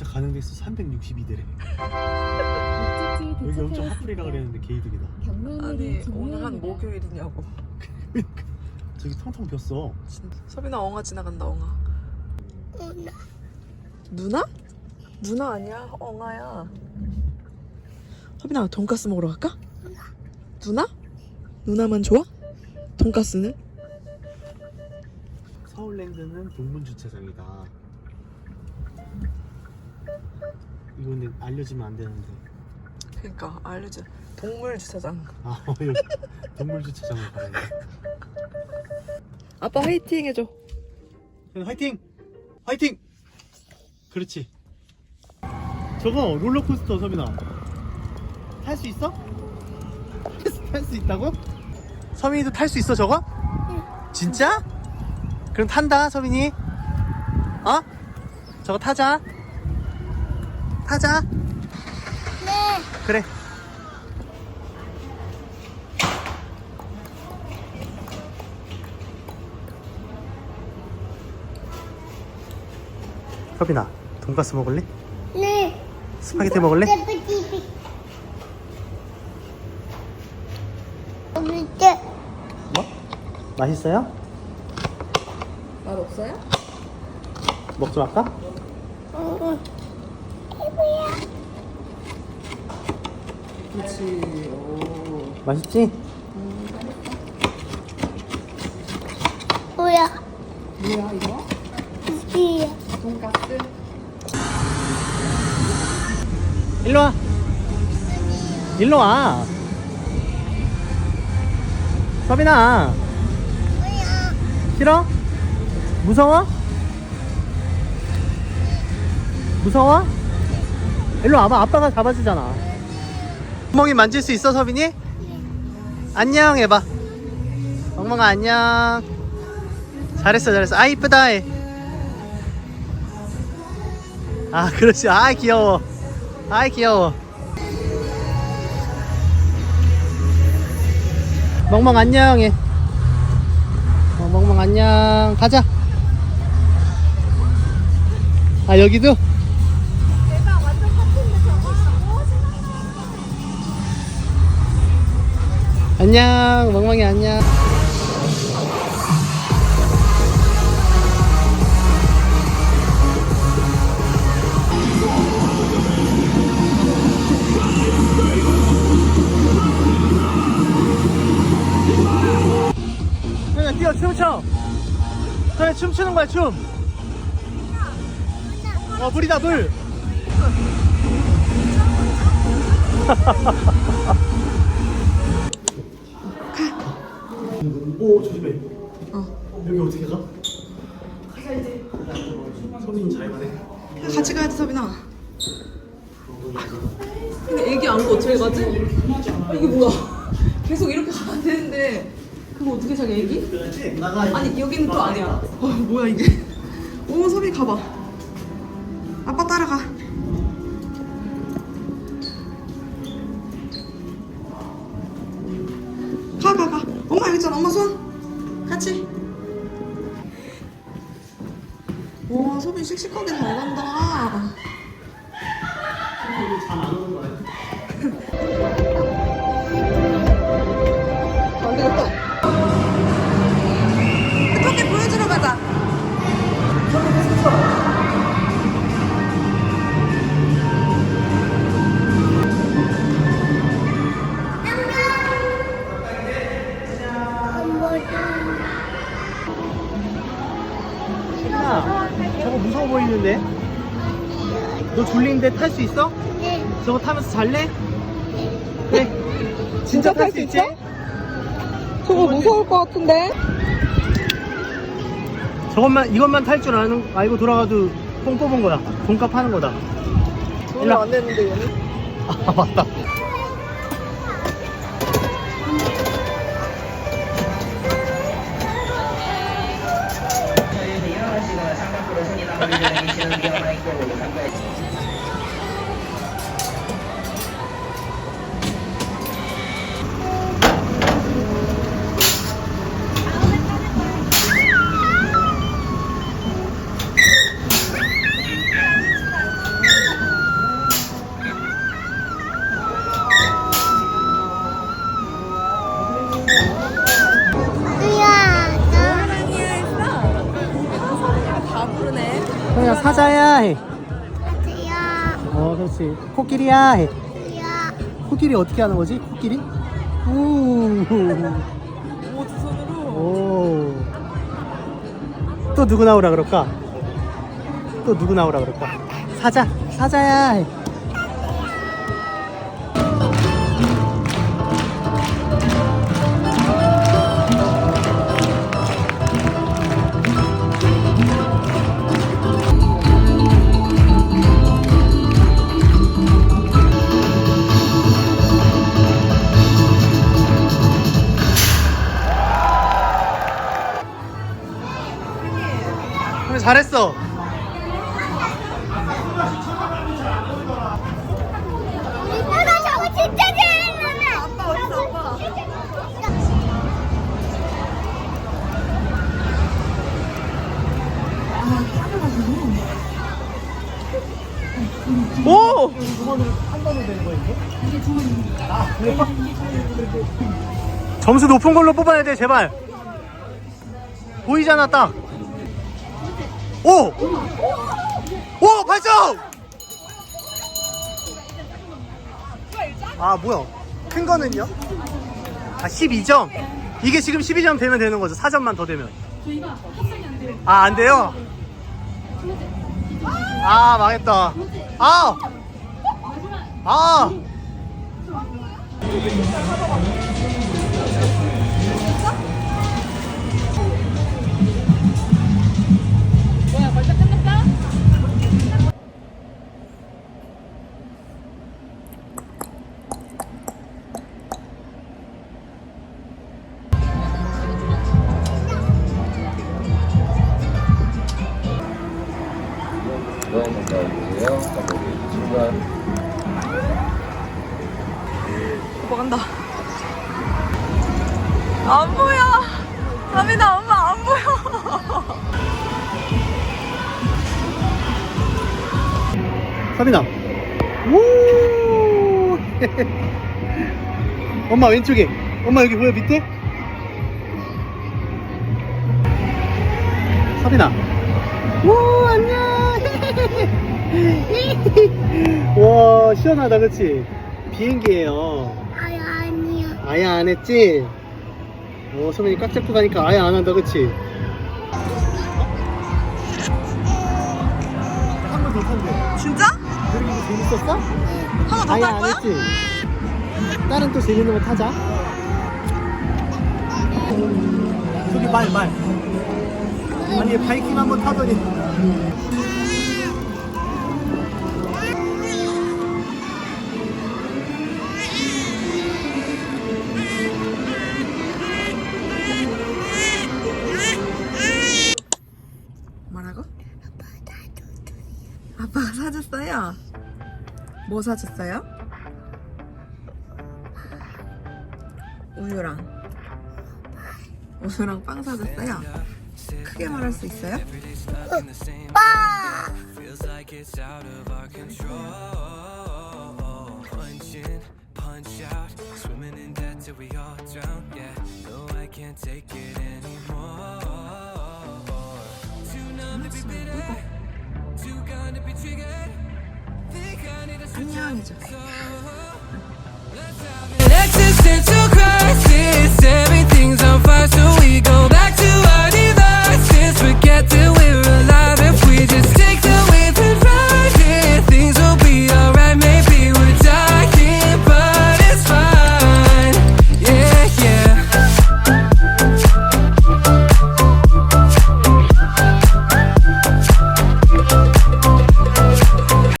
주차 가능했어 362대래 목적지에 여기 엄청. 핫플이라 그랬는데 개이득이다 아니. 오늘 한 목요일이냐고 저기 텅텅 비었어 진짜 서빈아 엉아 지나간다 엉아 누나? 누나 아니야 엉아야 서빈아 돈가스 먹으러 갈까? 누나? 누나만 좋아? 돈가스는? 서울랜드는 동문 주차장이다 이거는 알려주면 안 되는데 그러니까 알려줘 동물 주차장 아 여기 동물 주차장을 가야 돼 아빠 화이팅 해줘 화이팅! 화이팅! 그렇지 저거 롤러코스터 서빈아 탈 수 있어? 탈 수 있다고? 서빈이도 탈 수 있어 저거? 진짜? 그럼 탄다 서빈이 어? 저거 타자 타자 네 그래 서빈아 돈가스 먹을래? 네. 스파게티 먹을래? 스파게티. 어머니, 뭐? 맛있어요? 맛 없어요? 먹지 말까? 어, 그렇지 오 맛있지? 뭐야? 뭐야 이거? 이야. 돈가스? 일로 와. 일로 와. 서빈아. 싫어? 무서워? 무서워? 일로 와봐. 아빠가 잡아주잖아. 멍멍이 만질 수 있어, 서빈이? 안녕 해봐. 멍멍아 안녕. 잘했어, 잘했어. 아 이쁘다 해. 아 그렇지. 아 귀여워. 아이 귀여워 멍멍 안녕해 어, 멍멍 안녕 가자 아 여기도? 안녕 멍멍이 안녕. 그냥 뛰어 춤춰. 그래 춤추는 거야 춤. 어, 물이다 물 오 조심해 어. 여기 어떻게 가? 소민 잘 가네 같이 가야지 서빈아 근데 애기 안고 어떻게 가지? 이게 뭐야 계속 이렇게 가야 되는데 그거 어떻게 자기 애기? 아니 여기는 또 아니야 어 뭐야 이게 오 서빈 가봐 아빠 따라가 가 여기 있잖아. 엄마 손. 같이. 와 서빈 씩씩하게 잘 간다. 잠안 오는 저거 무서워 보이는데? 너 졸린데 탈 수 있어? 네. 저거 타면서 잘래? 그래 진짜 탈 수 있지? 저거 무서울 것 같은데? 저것만 이것만 탈 줄 아는 알고 돌아가도 뽕 뽑은 거야. 돈값 하는 거다. 돈을 안 냈는데 얘는? 아 맞다 それぐらいにしのぎを巻いて考え 사자야 해. 사자야. 어 그렇지. 코끼리야 해. 사자야. 코끼리 어떻게 하는 거지? 코끼리? 오. 오, 두 손으로. 오. 또 누구 나오라 그럴까? 또 누구 나오라 그럴까? 사자, 사자야. 그래 잘했어. 누나 저거 진짜 잘했는데. 아빠 어딨어 아빠? 오! 점수 높은 걸로 뽑아야 돼 제발. 보이잖아 딱. 오! 오 8점! 아 뭐야? 큰 거는요? 아 12점. 이게 지금 12점 되면 되는 거죠. 4점만 더 되면. 아 안 돼요? 아 망했다. 아! 아! 서빈아. 우! 엄마 왼쪽에. 엄마 여기 보여 밑에? 서빈아. 우 안녕. 와 시원하다 그치? 비행기예요. 아유 아니야. 아예 안 했지? 오 서빈이 꽉 잡고 가니까 아예 안 한다 그치? 한 번더 탄대. 진짜? 재밌었어? 하나 더 아예 탈 안 거야? 했지? 다른 또 재밌는 거 타자. 저기 말, 말. 아니, 바이킹 한번 타더니. 뭐 사줬어요? 우유랑 우유랑 빵 사줬어요. 크게 말할 수 있어요? 빠. Feels like it's out of our control. Punch in, punch out, swimming in debt till we all drown. Yeah, no, I can't take it anymore. To